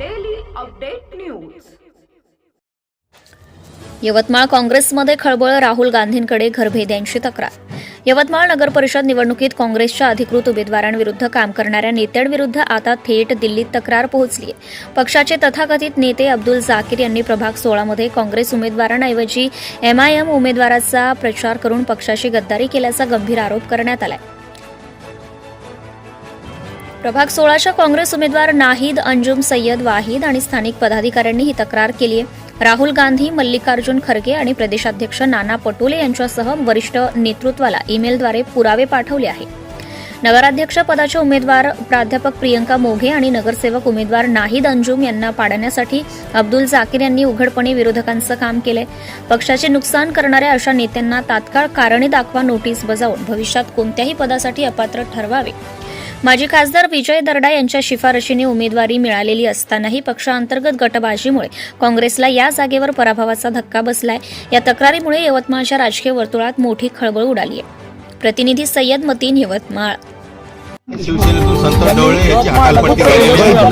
Update news Yavatmal काँग्रेसमध्ये खळबळ राहुल गांधींकडे घरभेद्यांची तक्रार. यवतमाळ नगर परिषद निवडणुकीत काँग्रेसच्या अधिकृत उमेदवारांविरुद्ध काम करणाऱ्या नेत्यांविरुद्ध आता थेट दिल्लीत तक्रार पोहोचली पक्षाचे तथाकथित नेते अब्दुल जाकीर यांनी प्रभाग सोळामध्ये काँग्रेस उमेदवारांऐवजी एमआयएम उमेदवाराचा प्रचार करून पक्षाशी गद्दारी केल्याचा गंभीर आरोप करण्यात आलाय. प्रभाग सोळाच्या काँग्रेस उमेदवार नाहिद अंजुम सय्यद वाहिद आणि स्थानिक पदाधिकाऱ्यांनी ही तक्रार केली आहे. राहुल गांधी मल्लिकार्जुन खरगे आणि प्रदेशाध्यक्ष नाना पटोले यांच्यासह वरिष्ठ नेतृत्वाला ईमेलद्वारे पुरावे पाठवले आहे. नगराध्यक्ष पदाचे उमेदवार प्राध्यापक प्रियंका मोघे आणि नगरसेवक उमेदवार नाहिद अंजुम यांना पाडण्यासाठी अब्दुल जाकीर यांनी उघडपणे विरोधकांचं काम केलंय. पक्षाचे नुकसान करणाऱ्या अशा नेत्यांना तात्काळ कारणे दाखवा नोटीस बजावून भविष्यात कोणत्याही पदासाठी अपात्र ठरवावे. माजी खासदार विजय दर्डा यांच्या शिफारशीने उमेदवारी मिळालेली असतानाही पक्षांतर्गत गटबाजीमुळे काँग्रेसला या जागेवर पराभवाचा धक्का बसलाय. या तक्रारीमुळे यवतमाळच्या राजकीय वर्तुळात मोठी खळबळ उडाली आहे. प्रतिनिधी सय्यद मतीन यवतमाळ. शिवसेनेतून संतोष ढवळे याची हकालपट्टी केलेली आहे.